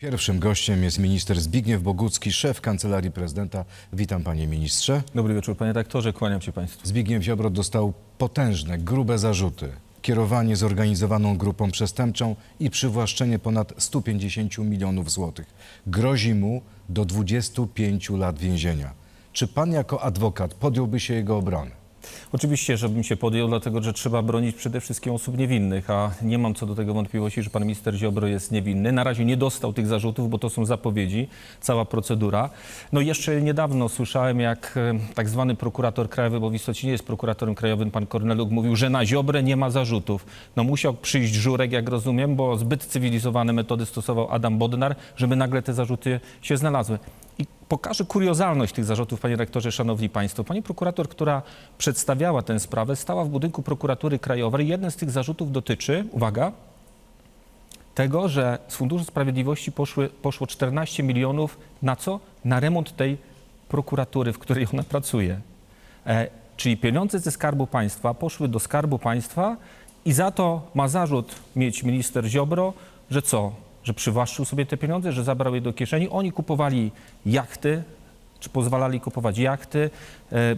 Pierwszym gościem jest minister Zbigniew Bogucki, szef Kancelarii Prezydenta. Witam panie ministrze. Dobry wieczór, panie rektorze, kłaniam się państwu. Zbigniew Ziobro dostał potężne, grube zarzuty. Kierowanie zorganizowaną grupą przestępczą i przywłaszczenie ponad 150 milionów złotych. Grozi mu do 25 lat więzienia. Czy pan jako adwokat podjąłby się jego obrony? Oczywiście, żebym się podjął, dlatego że trzeba bronić przede wszystkim osób niewinnych, a nie mam co do tego wątpliwości, że pan minister Ziobro jest niewinny. Na razie nie dostał tych zarzutów, bo to są zapowiedzi, cała procedura. No jeszcze niedawno słyszałem, jak e, tak zwany prokurator krajowy, bo w istocie nie jest prokuratorem krajowym, pan Korneluk mówił, że na Ziobrę nie ma zarzutów. No musiał przyjść Żurek, jak rozumiem, bo zbyt cywilizowane metody stosował Adam Bodnar, żeby nagle te zarzuty się znalazły. I pokażę kuriozalność tych zarzutów, panie rektorze, szanowni państwo. Pani prokurator, która przedstawiała tę sprawę, stała w budynku prokuratury krajowej. Jeden z tych zarzutów dotyczy, uwaga, tego, że z Funduszu Sprawiedliwości poszły, poszło 14 milionów na co? Na remont tej prokuratury, w której ona pracuje. E, czyli pieniądze ze Skarbu Państwa poszły do Skarbu Państwa i za to ma zarzut mieć minister Ziobro, że co? Że przywłaszczył sobie te pieniądze, że zabrał je do kieszeni. Oni kupowali jachty, czy pozwalali kupować jachty, e,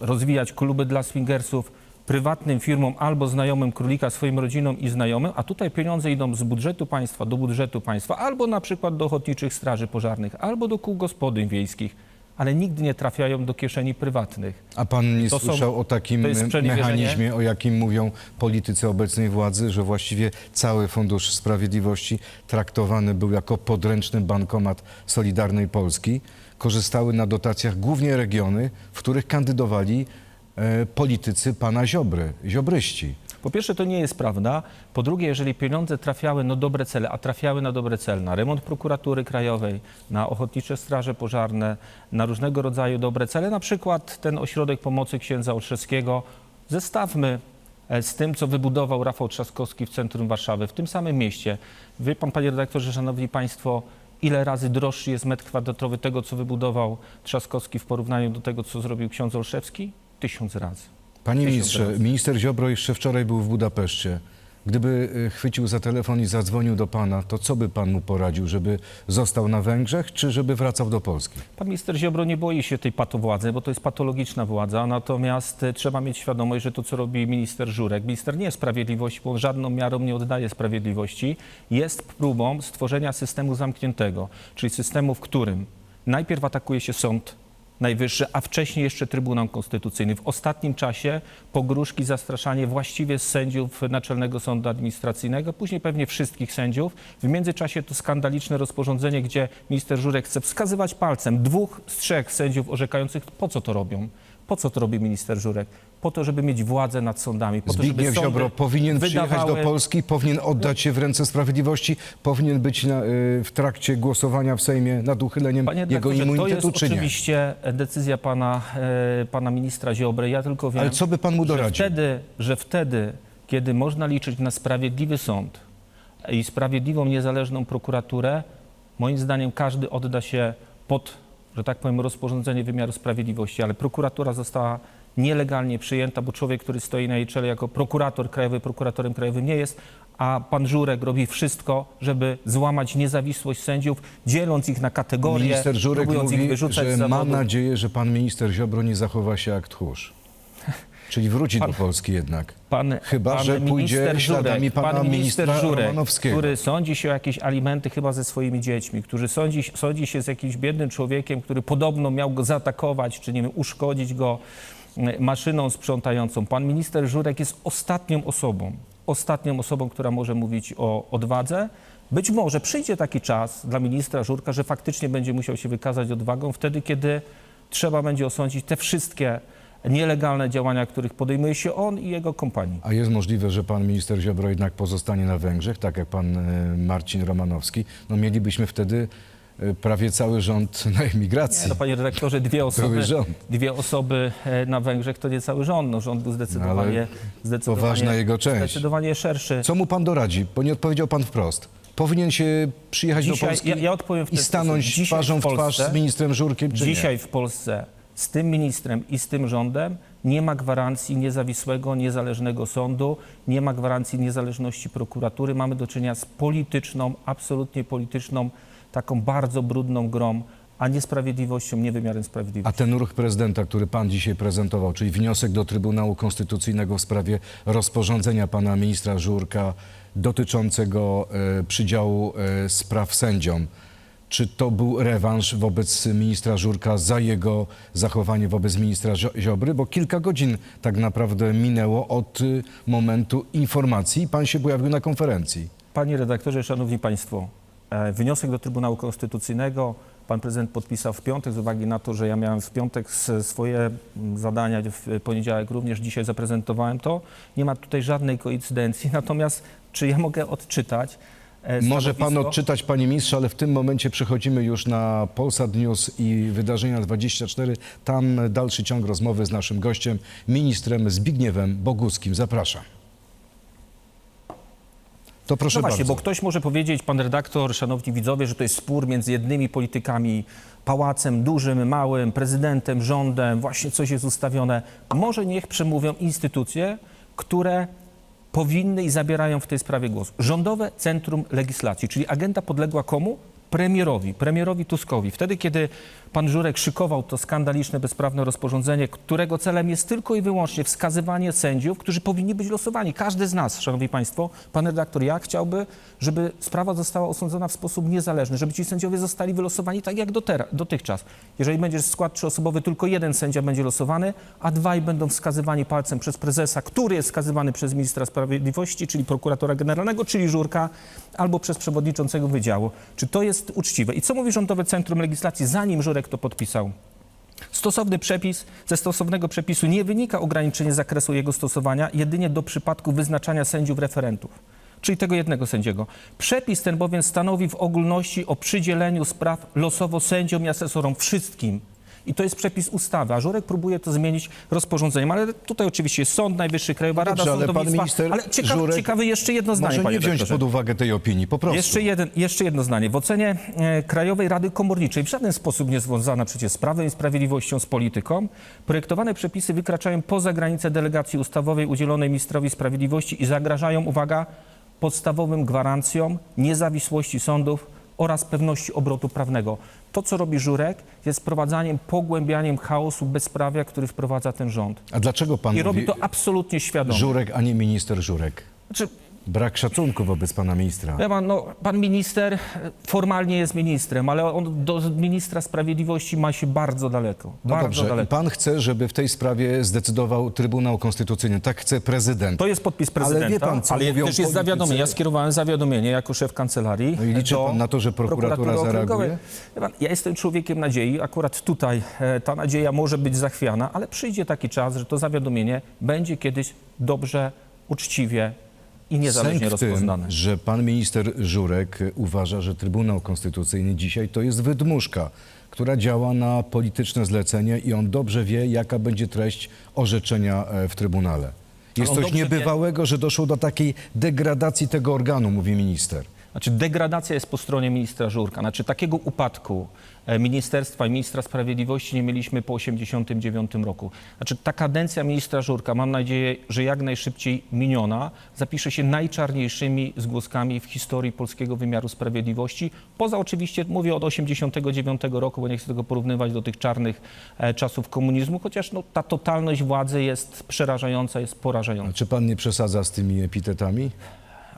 rozwijać kluby dla swingersów prywatnym firmom albo znajomym królika, swoim rodzinom i znajomym, a tutaj pieniądze idą z budżetu państwa do budżetu państwa, albo na przykład do ochotniczych straży pożarnych, albo do kół gospodyń wiejskich, ale nigdy nie trafiają do kieszeni prywatnych. A pan nie To są- słyszał o takim to jest sprzeniewierzenie? mechanizmie, o jakim mówią politycy obecnej władzy, że właściwie cały Fundusz Sprawiedliwości traktowany był jako podręczny bankomat Solidarnej Polski. Korzystały na dotacjach głównie regiony, w których kandydowali e, politycy pana Ziobry, ziobryści. Po pierwsze, to nie jest prawda. Po drugie, jeżeli pieniądze trafiały na dobre cele, a trafiały na dobre cele, na remont prokuratury krajowej, na ochotnicze straże pożarne, na różnego rodzaju dobre cele, na przykład ten ośrodek pomocy księdza Olszewskiego, zestawmy e, z tym, co wybudował Rafał Trzaskowski w centrum Warszawy, w tym samym mieście. Wie pan, panie redaktorze, szanowni państwo, ile razy droższy jest metr kwadratowy tego, co wybudował Trzaskowski w porównaniu do tego, co zrobił ksiądz Olszewski? Tysiąc razy. Panie ministrze, minister Ziobro jeszcze wczoraj był w Budapeszcie. Gdyby e, chwycił za telefon i zadzwonił do pana, to co by pan mu poradził, żeby został na Węgrzech, czy żeby wracał do Polski? Pan minister Ziobro nie boi się tej patowładzy, bo to jest patologiczna władza, natomiast e, trzeba mieć świadomość, że to, co robi minister Żurek, minister nie sprawiedliwości, bo żadną miarą nie oddaje sprawiedliwości, jest próbą stworzenia systemu zamkniętego, czyli systemu, w którym najpierw atakuje się sąd Najwyższy, a wcześniej jeszcze Trybunał Konstytucyjny. W ostatnim czasie pogróżki, zastraszanie właściwie sędziów Naczelnego Sądu Administracyjnego, później pewnie wszystkich sędziów. W międzyczasie to skandaliczne rozporządzenie, gdzie minister Żurek chce wskazywać palcem dwóch z trzech sędziów orzekających. Po co to robią? Po co to robi minister Żurek? Po to, żeby mieć władzę nad sądami. Po to, żeby Zbigniew sądy Ziobro powinien przyjechać do wydawały- Polski, powinien oddać się w ręce sprawiedliwości, powinien być na, y, w trakcie głosowania w Sejmie nad uchyleniem Panie jego redaktorze, to jest immunitetu, czy nie? oczywiście decyzja pana, e, pana ministra Ziobry. Ja tylko wiem, Ale co by pan mu że doradził? wtedy, że wtedy, kiedy można liczyć na sprawiedliwy sąd i sprawiedliwą, niezależną prokuraturę, moim zdaniem każdy odda się pod, że tak powiem, rozporządzenie wymiaru sprawiedliwości, ale prokuratura została nielegalnie przyjęta, bo człowiek, który stoi na jej czele jako prokurator krajowy, prokuratorem krajowym nie jest, a pan Żurek robi wszystko, żeby złamać niezawisłość sędziów, dzieląc ich na kategorie, Minister Żurek próbując ich mówi, wyrzucać z że ma zawodu. nadzieję, że pan minister Ziobro nie zachowa się jak tchórz. Czyli wróci do Polski jednak. Pan, Chyba, pan że pójdzie śladami pana pan minister ministra Żurek, Romanowskiego. który sądzi się o jakieś alimenty chyba ze swoimi dziećmi, który sądzi, sądzi się z jakimś biednym człowiekiem, który podobno miał go zaatakować, czy nie wiem, uszkodzić go maszyną sprzątającą. Pan minister Żurek jest ostatnią osobą, ostatnią osobą, która może mówić o odwadze. Być może przyjdzie taki czas dla ministra Żurka, że faktycznie będzie musiał się wykazać odwagą wtedy, kiedy trzeba będzie osądzić te wszystkie nielegalne działania, których podejmuje się on i jego kompanii. A jest możliwe, że pan minister Ziobro jednak pozostanie na Węgrzech, tak jak pan e, Marcin Romanowski. No mielibyśmy wtedy prawie cały rząd na emigracji. No, panie redaktorze, dwie osoby, rząd. dwie osoby e, na Węgrzech to nie cały rząd. No, rząd był zdecydowanie, zdecydowanie, poważna jego część. zdecydowanie szerszy. Co mu pan doradzi? Bo nie odpowiedział pan wprost. Powinien się przyjechać do Dzisiaj- Polski ja- ja odpowiem w i ten stanąć sposób. Dzisiaj twarzą w w twarz Polsce- z ministrem Żurkiem, czy Dzisiaj w Polsce z tym ministrem i z tym rządem nie ma gwarancji niezawisłego, niezależnego sądu, nie ma gwarancji niezależności prokuratury. Mamy do czynienia z polityczną, absolutnie polityczną taką bardzo brudną grą, a niesprawiedliwością, nie wymiarem A sprawiedliwości. ten ruch prezydenta, który pan dzisiaj prezentował, czyli wniosek do Trybunału Konstytucyjnego w sprawie rozporządzenia pana ministra Żurka dotyczącego e, przydziału e, spraw sędziom, czy to był rewanż wobec ministra Żurka za jego zachowanie wobec ministra Zio- Ziobry? Bo kilka godzin tak naprawdę minęło od y, momentu informacji i pan się pojawił na konferencji. Panie redaktorze, szanowni państwo, e, wniosek do Trybunału Konstytucyjnego pan prezydent podpisał w piątek z uwagi na to, że ja miałem w piątek swoje mm, zadania, w poniedziałek również dzisiaj zaprezentowałem to. Nie ma tutaj żadnej koincydencji, natomiast czy ja mogę odczytać e, Może pan odczytać, panie ministrze, ale w tym momencie przechodzimy już na Polsat News i Wydarzenia 24. Tam dalszy ciąg rozmowy z naszym gościem, ministrem Zbigniewem Boguskim. Zapraszam. To proszę no właśnie, bardzo. bo ktoś może powiedzieć, pan redaktor, szanowni widzowie, że to jest spór między jednymi politykami, pałacem dużym, małym, prezydentem, rządem, właśnie coś jest ustawione. Może niech przemówią instytucje, które powinny i zabierają w tej sprawie głos. Rządowe Centrum Legislacji, czyli agenda podległa komu? Premierowi, premierowi Tuskowi. Wtedy, kiedy pan Żurek szykował to skandaliczne, bezprawne rozporządzenie, którego celem jest tylko i wyłącznie wskazywanie sędziów, którzy powinni być losowani. Każdy z nas, szanowni państwo, pan redaktor, ja chciałby, żeby sprawa została osądzona w sposób niezależny, żeby ci sędziowie zostali wylosowani tak jak dotychczas. Jeżeli będzie skład trzyosobowy, tylko jeden sędzia będzie losowany, a dwaj będą wskazywani palcem przez prezesa, który jest wskazywany przez ministra sprawiedliwości, czyli prokuratora generalnego, czyli Żurka, albo przez przewodniczącego wydziału. Czy to jest uczciwe? I co mówi Rządowe Centrum Legislacji, zanim Żurek to podpisał? Stosowny przepis, ze stosownego przepisu nie wynika ograniczenie zakresu jego stosowania jedynie do przypadku wyznaczania sędziów referentów, czyli tego jednego sędziego. Przepis ten bowiem stanowi w ogólności o przydzieleniu spraw losowo sędziom i asesorom wszystkim. I to jest przepis ustawy, a Żurek próbuje to zmienić rozporządzeniem, ale tutaj oczywiście jest Sąd Najwyższy, Krajowa Rada Dobrze, ale pan Sądownictwa. minister ale ciekawe, Żurek ciekawe jeszcze jedno zdanie, Może panie nie wziąć pod uwagę tej opinii, po prostu. Jeszcze, jeden, jeszcze jedno zdanie. W ocenie e, Krajowej Rady Komorniczej, w żaden sposób nie związana przecież z Prawem i Sprawiedliwością, z polityką, projektowane przepisy wykraczają poza granice delegacji ustawowej udzielonej ministrowi sprawiedliwości i zagrażają, uwaga, podstawowym gwarancjom niezawisłości sądów oraz pewności obrotu prawnego. To, co robi Żurek, jest wprowadzaniem, pogłębianiem chaosu bezprawia, który wprowadza ten rząd. A dlaczego pan I robi to absolutnie świadomie. Żurek, a nie minister Żurek? Znaczy, Brak szacunku wobec pana ministra. Ja pan, no, pan minister e, formalnie jest ministrem, ale on do ministra sprawiedliwości ma się bardzo daleko. No bardzo dobrze, i daleko. pan chce, żeby w tej sprawie zdecydował Trybunał Konstytucyjny. Tak chce prezydent. To jest podpis Ale wie prezydenta, ale, pan, co mówią też jest zawiadomienie. Ja skierowałem zawiadomienie jako szef kancelarii. No i liczy do pan na to, że prokuratura prokuratury zareaguje? okręgowej. Wie pan, Ja jestem człowiekiem nadziei. Akurat tutaj e, ta nadzieja może być zachwiana, ale przyjdzie taki czas, że to zawiadomienie będzie kiedyś dobrze, uczciwie i niezależnie Sęk w tym, rozpoznane. że pan minister Żurek uważa, że Trybunał Konstytucyjny dzisiaj to jest wydmuszka, która działa na polityczne zlecenie i on dobrze wie, jaka będzie treść orzeczenia e, w Trybunale. Jest on coś dobrze wie- niebywałego, że doszło do takiej degradacji tego organu, mówi minister. Znaczy degradacja jest po stronie ministra Żurka. Znaczy takiego upadku ministerstwa i ministra sprawiedliwości nie mieliśmy po 1989 roku. Znaczy ta kadencja ministra Żurka, mam nadzieję, że jak najszybciej miniona, zapisze się najczarniejszymi zgłoskami w historii polskiego wymiaru sprawiedliwości. Poza oczywiście, mówię od 1989 roku, bo nie chcę tego porównywać do tych czarnych e, czasów komunizmu, chociaż no, ta totalność władzy jest przerażająca, jest porażająca. A czy pan nie przesadza z tymi epitetami?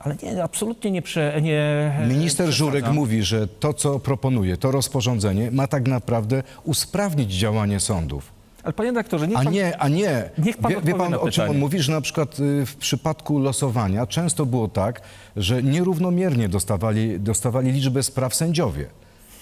Ale nie, absolutnie nie prze... Nie, Minister przesadzam. Żurek mówi, że to, co proponuje, to rozporządzenie ma tak naprawdę usprawnić działanie sądów. Ale panie redaktorze, niech A pan... nie, a nie. Niech pan wie, wie pan, na o czym on pytanie. mówi, że na przykład y, w przypadku losowania często było tak, że nierównomiernie dostawali, dostawali liczbę spraw sędziowie.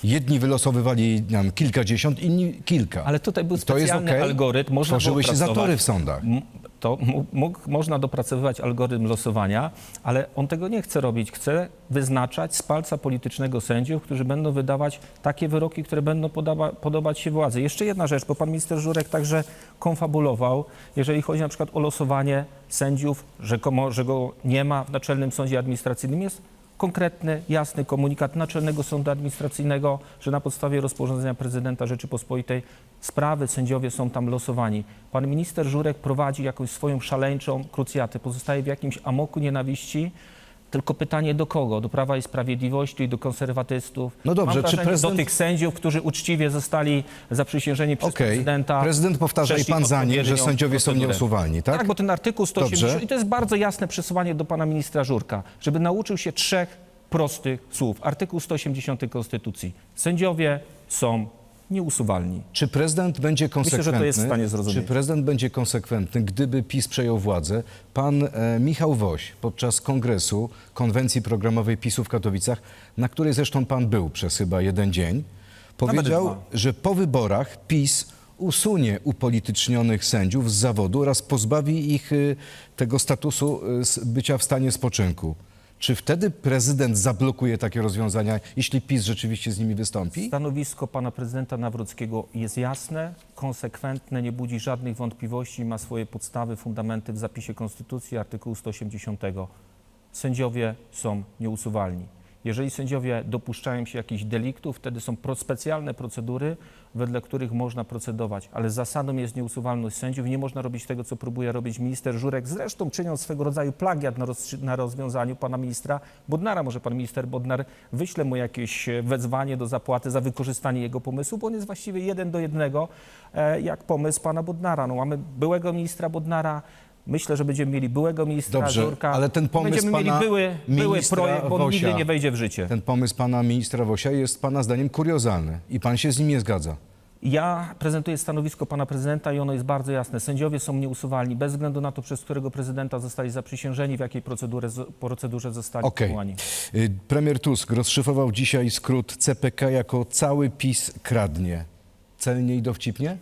Jedni wylosowywali wiem, kilkadziesiąt, inni kilka. Ale tutaj był to jest specjalny okej? algorytm, można Tworzyły się zatory w sądach. M- To mógł, można dopracowywać algorytm losowania, ale on tego nie chce robić. Chce wyznaczać z palca politycznego sędziów, którzy będą wydawać takie wyroki, które będą podoba, podobać się władzy. Jeszcze jedna rzecz, bo pan minister Żurek także konfabulował, jeżeli chodzi na przykład o losowanie sędziów, rzekomo, że go nie ma w Naczelnym Sądzie Administracyjnym, jest konkretny, jasny komunikat Naczelnego Sądu Administracyjnego, że na podstawie rozporządzenia prezydenta Rzeczypospolitej sprawy sędziowie są tam losowani. Pan minister Żurek prowadzi jakąś swoją szaleńczą krucjatę, pozostaje w jakimś amoku nienawiści, Tylko pytanie do kogo? Do Prawa i Sprawiedliwości, do konserwatystów? No dobrze, Mam czy wrażenie, prezydent- Do tych sędziów, którzy uczciwie zostali zaprzysiężeni przez Okej. prezydenta. Prezydent powtarza i przeszli pan za nim, że odpowiednią sędziowie są procedurę. nieusuwalni, tak? Tak, bo ten artykuł 180, Dobrze. i to jest bardzo jasne przesłanie do pana ministra Żurka, żeby nauczył się trzech prostych słów. Artykuł 180 Konstytucji. Sędziowie są nieusuwalni. Czy prezydent będzie że to konsekwentny? jest w stanie zrozumieć. Czy prezydent będzie konsekwentny, gdyby PiS przejął władzę? Pan e, Michał Woś podczas kongresu konwencji programowej PiSu w Katowicach, na której zresztą pan był przez chyba jeden dzień, powiedział, że po wyborach PiS usunie upolitycznionych sędziów z zawodu oraz pozbawi ich y, tego statusu y, bycia w stanie spoczynku. Czy wtedy prezydent zablokuje takie rozwiązania, jeśli PiS rzeczywiście z nimi wystąpi? Stanowisko pana prezydenta Nawrockiego jest jasne, konsekwentne, nie budzi żadnych wątpliwości, ma swoje podstawy, fundamenty w zapisie Konstytucji, artykułu 180. Sędziowie są nieusuwalni. Jeżeli sędziowie dopuszczają się jakichś deliktów, wtedy są specjalne procedury, wedle których można procedować, ale zasadą jest nieusuwalność sędziów. Nie można robić tego, co próbuje robić minister Żurek, zresztą czyniąc swego rodzaju plagiat na, na rozwiązaniu pana ministra Bodnara. Może pan minister Bodnar wyśle mu jakieś e, wezwanie do zapłaty za wykorzystanie jego pomysłu, bo on jest właściwie jeden do jednego e, jak pomysł pana Bodnara. No, mamy byłego ministra Bodnara, Myślę, że będziemy mieli byłego ministra Dobrze, Żurka. ale ten pomysł Będziemy mieli pana były, były ministra projekt, bo on Wosia- nigdy nie wejdzie w życie. Ten pomysł pana ministra Wosia jest pana zdaniem kuriozalny i pan się z nim nie zgadza. Ja prezentuję stanowisko pana prezydenta i ono jest bardzo jasne. Sędziowie są nieusuwalni bez względu na to, przez którego prezydenta zostali zaprzysiężeni, w jakiej procedurze, procedurze zostali Okej. powołani. Y, Premier Tusk rozszyfrował dzisiaj skrót CPK jako cały PiS kradnie. Celnie i dowcipnie?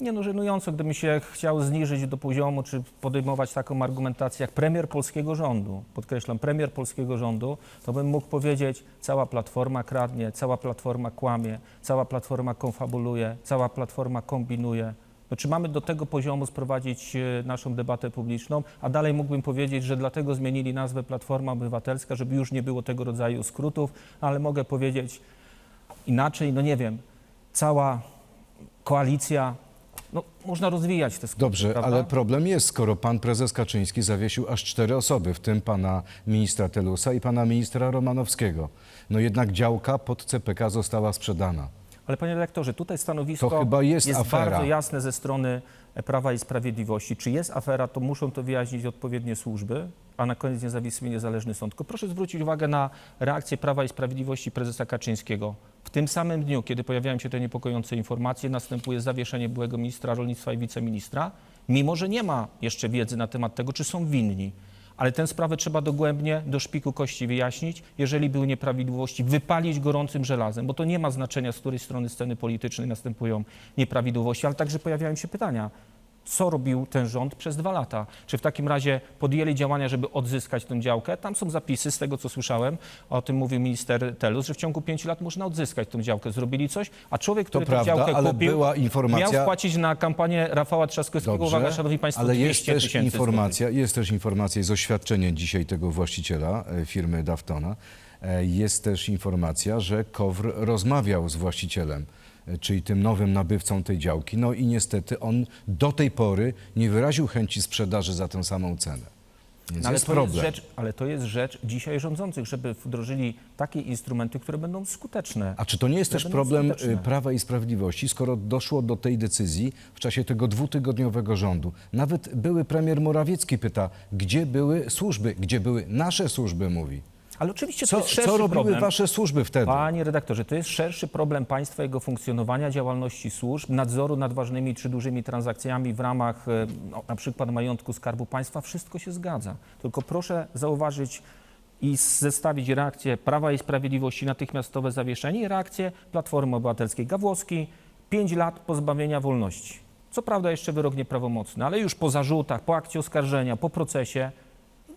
Nie no, żenująco, gdybym się chciał zniżyć do poziomu, czy podejmować taką argumentację jak premier polskiego rządu, podkreślam, premier polskiego rządu, to bym mógł powiedzieć, cała platforma kradnie, cała platforma kłamie, cała platforma konfabuluje, cała platforma kombinuje. No, czy mamy do tego poziomu sprowadzić e, naszą debatę publiczną? A dalej mógłbym powiedzieć, że dlatego zmienili nazwę Platforma Obywatelska, żeby już nie było tego rodzaju skrótów, ale mogę powiedzieć inaczej, no nie wiem, cała koalicja, no można rozwijać te skróty, Dobrze, prawda? ale problem jest, skoro pan prezes Kaczyński zawiesił aż cztery osoby, w tym pana ministra Telusa i pana ministra Romanowskiego. No jednak działka pod CPK została sprzedana. Ale panie redaktorze, tutaj stanowisko To chyba jest afera. bardzo jasne ze strony Prawa i Sprawiedliwości. Czy jest afera, to muszą to wyjaśnić odpowiednie służby, a na koniec niezawisły i niezależny sąd. Tylko proszę zwrócić uwagę na reakcję Prawa i Sprawiedliwości prezesa Kaczyńskiego. W tym samym dniu, kiedy pojawiają się te niepokojące informacje, następuje zawieszenie byłego ministra rolnictwa i wiceministra, mimo że nie ma jeszcze wiedzy na temat tego, czy są winni. Ale tę sprawę trzeba dogłębnie, do szpiku kości wyjaśnić. Jeżeli były nieprawidłowości, wypalić gorącym żelazem, bo to nie ma znaczenia, z której strony sceny politycznej następują nieprawidłowości, ale także pojawiają się pytania. Co robił ten rząd przez dwa lata? Czy w takim razie podjęli działania, żeby odzyskać tę działkę? Tam są zapisy, z tego co słyszałem, o tym mówił minister Telus, że w ciągu pięciu lat można odzyskać tę działkę. Zrobili coś, a człowiek, który tę prawda, działkę ale kupił, była informacja- miał wpłacić na kampanię Rafała Trzaskowskiego, uwaga, szanowni państwo, ale 200 jest też tysięcy informacja, jest też informacja, jest oświadczenie dzisiaj tego właściciela e, firmy Daftona. E, Jest też informacja, że KOWR rozmawiał z właścicielem, czyli tym nowym nabywcą tej działki. No i niestety on do tej pory nie wyraził chęci sprzedaży za tę samą cenę. Więc No, ale, jest to problem. jest rzecz, ale to jest rzecz dzisiaj rządzących, żeby wdrożyli takie instrumenty, które będą skuteczne. A czy to nie jest które też będą problem skuteczne. y, Prawa i Sprawiedliwości, skoro doszło do tej decyzji w czasie tego dwutygodniowego rządu? Nawet były premier Morawiecki pyta, gdzie były służby, gdzie były nasze służby, mówi. Ale oczywiście to Co, jest szerszy co robiły problem. wasze służby wtedy? Panie redaktorze, to jest szerszy problem państwa, jego funkcjonowania, działalności służb, nadzoru nad ważnymi czy dużymi transakcjami w ramach e, no, na przykład majątku Skarbu Państwa. Wszystko się zgadza. Tylko proszę zauważyć i zestawić reakcję Prawa i Sprawiedliwości, natychmiastowe zawieszenie i reakcję Platformy Obywatelskiej. Gawłowski, 5 lat pozbawienia wolności. Co prawda jeszcze wyrok nieprawomocny, ale już po zarzutach, po akcie oskarżenia, po procesie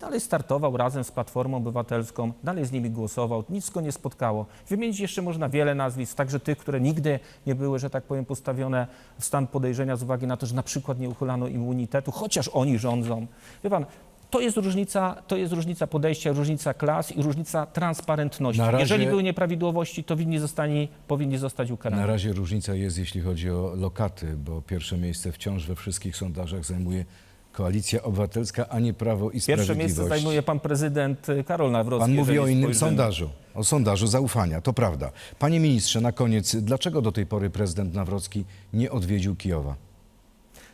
dalej startował razem z Platformą Obywatelską, dalej z nimi głosował, nic go nie spotkało. Wymienić jeszcze można wiele nazwisk, także tych, które nigdy nie były, że tak powiem, postawione w stan podejrzenia z uwagi na to, że na przykład nie uchylano immunitetu, chociaż oni rządzą. Wie pan, to jest różnica, to jest różnica podejścia, różnica klas i różnica transparentności. Na razie- Jeżeli były nieprawidłowości, to winni, zostali, powinni zostać ukarani. Na razie różnica jest, jeśli chodzi o lokaty, bo pierwsze miejsce wciąż we wszystkich sondażach zajmuje Koalicja Obywatelska, a nie Prawo i Pierwsze Sprawiedliwość. miejsce zajmuje pan prezydent y, Karol Nawrocki. Pan mówi o innym spojrzymy. sondażu, o sondażu zaufania, to prawda. Panie ministrze, na koniec, dlaczego do tej pory prezydent Nawrocki nie odwiedził Kijowa?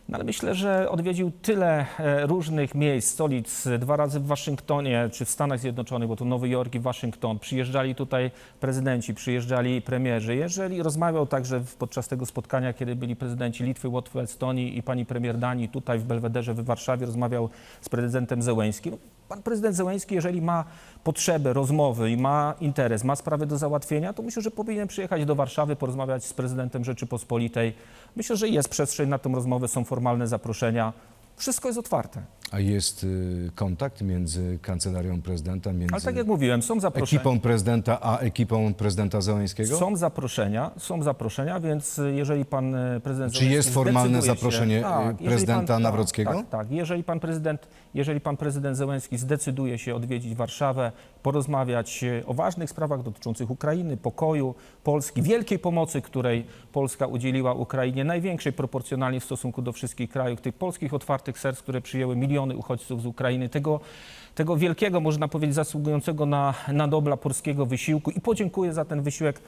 No ale myślę, że odwiedził tyle e, różnych miejsc, stolic, dwa razy w Waszyngtonie czy w Stanach Zjednoczonych, bo to Nowy Jork i Waszyngton. Przyjeżdżali tutaj prezydenci, przyjeżdżali premierzy. Jeżeli rozmawiał także podczas tego spotkania, kiedy byli prezydenci Litwy, Łotwy, Estonii i pani premier Danii tutaj w Belwederze w Warszawie, rozmawiał z prezydentem Zełęskim. Pan prezydent Zełęski, jeżeli ma potrzebę rozmowy i ma interes, ma sprawę do załatwienia, to myślę, że powinien przyjechać do Warszawy, porozmawiać z prezydentem Rzeczypospolitej. Myślę, że jest przestrzeń na tą rozmowę, są formalne zaproszenia. Wszystko jest otwarte. A jest y, kontakt między kancelarią prezydenta, między Ale tak jak mówiłem, są zaproszenia. ekipą prezydenta, a ekipą prezydenta Zełańskiego? Są zaproszenia, są zaproszenia, więc jeżeli pan y, prezydent Czy jest formalne zdecyduje zaproszenie, y, jeżeli prezydenta pan, Nawrockiego? Tak, tak. Jeżeli pan prezydent, jeżeli pan prezydent Zełenski zdecyduje się odwiedzić Warszawę, porozmawiać o ważnych sprawach dotyczących Ukrainy, pokoju, Polski, wielkiej pomocy, której Polska udzieliła Ukrainie, największej proporcjonalnie w stosunku do wszystkich krajów, tych polskich otwartych serc, które przyjęły miliony uchodźców z Ukrainy, tego tego wielkiego, można powiedzieć, zasługującego na, na Nobla polskiego wysiłku i podziękuję za ten wysiłek,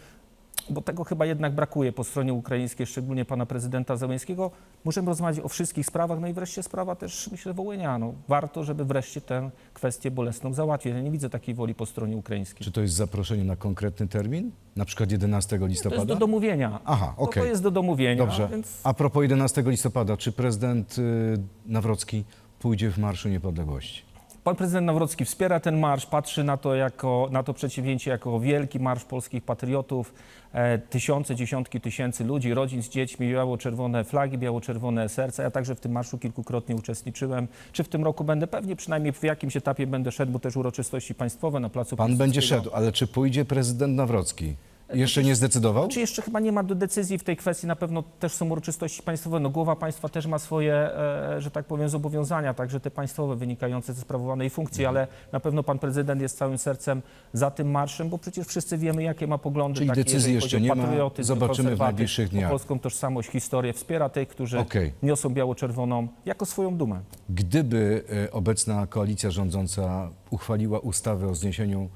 bo tego chyba jednak brakuje po stronie ukraińskiej, szczególnie pana prezydenta Zełenskiego. Możemy rozmawiać o wszystkich sprawach, no i wreszcie sprawa też, myślę, Wołynia. No, warto, żeby wreszcie tę kwestię bolesną załatwić. Ja nie widzę takiej woli po stronie ukraińskiej. Czy to jest zaproszenie na konkretny termin? Na przykład 11 To listopada? jest do domówienia. Aha, No, okej. To jest do domówienia, Dobrze. więc A propos 11 listopada, czy prezydent y, Nawrocki pójdzie w Marszu Niepodległości? Pan prezydent Nawrocki wspiera ten marsz, patrzy na to, jako, na to przedsięwzięcie jako wielki marsz polskich patriotów. E, tysiące, dziesiątki tysięcy ludzi, rodzin z dziećmi, biało-czerwone flagi, biało-czerwone serca. Ja także w tym marszu kilkukrotnie uczestniczyłem. Czy w tym roku będę? Pewnie przynajmniej w jakimś etapie będę szedł, bo też uroczystości państwowe na placu Pan będzie szedł, ale czy pójdzie prezydent Nawrocki? Jeszcze nie zdecydował? Czy jeszcze chyba nie ma do decyzji w tej kwestii? Na pewno też są uroczystości państwowe. No, głowa państwa też ma swoje, e, że tak powiem, zobowiązania, także te państwowe wynikające ze sprawowanej funkcji, Mhm. ale na pewno pan prezydent jest całym sercem za tym marszem, bo przecież wszyscy wiemy, jakie ma poglądy. Czyli takie, decyzji jeszcze nie ma. Zobaczymy w najbliższych dniach. polską tożsamość, historię. Wspiera tych, którzy Okej. niosą biało-czerwoną jako swoją dumę. Gdyby e, obecna koalicja rządząca uchwaliła ustawę o zniesieniu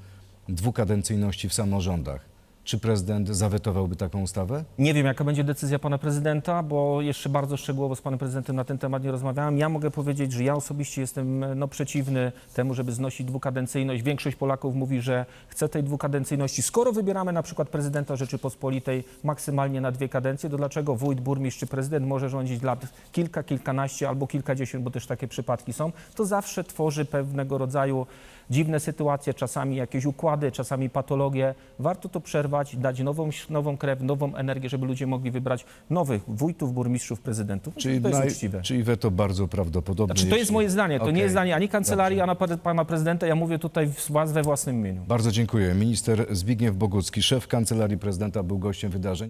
dwukadencyjności w samorządach, czy prezydent zawetowałby taką ustawę? Nie wiem, jaka będzie decyzja pana prezydenta, bo jeszcze bardzo szczegółowo z panem prezydentem na ten temat nie rozmawiałem. Ja mogę powiedzieć, że ja osobiście jestem no, przeciwny temu, żeby znosić dwukadencyjność. Większość Polaków mówi, że chce tej dwukadencyjności. Skoro wybieramy na przykład prezydenta Rzeczypospolitej maksymalnie na dwie kadencje, to dlaczego wójt, burmistrz czy prezydent może rządzić lat kilka, kilkanaście albo kilkadziesiąt, bo też takie przypadki są, to zawsze tworzy pewnego rodzaju dziwne sytuacje, czasami jakieś układy, czasami patologie. Warto to przerwać, dać nową, nową krew, nową energię, żeby ludzie mogli wybrać nowych wójtów, burmistrzów, prezydentów. Czyli, to jest naj- uczciwe. czyli weto bardzo prawdopodobne. Znaczy, to jest moje zdanie, to Okej. nie jest zdanie ani kancelarii, Dobrze. ani pana prezydenta. Ja mówię tutaj we własnym imieniu. Bardzo dziękuję. Minister Zbigniew Bogucki, szef Kancelarii Prezydenta, był gościem wydarzeń.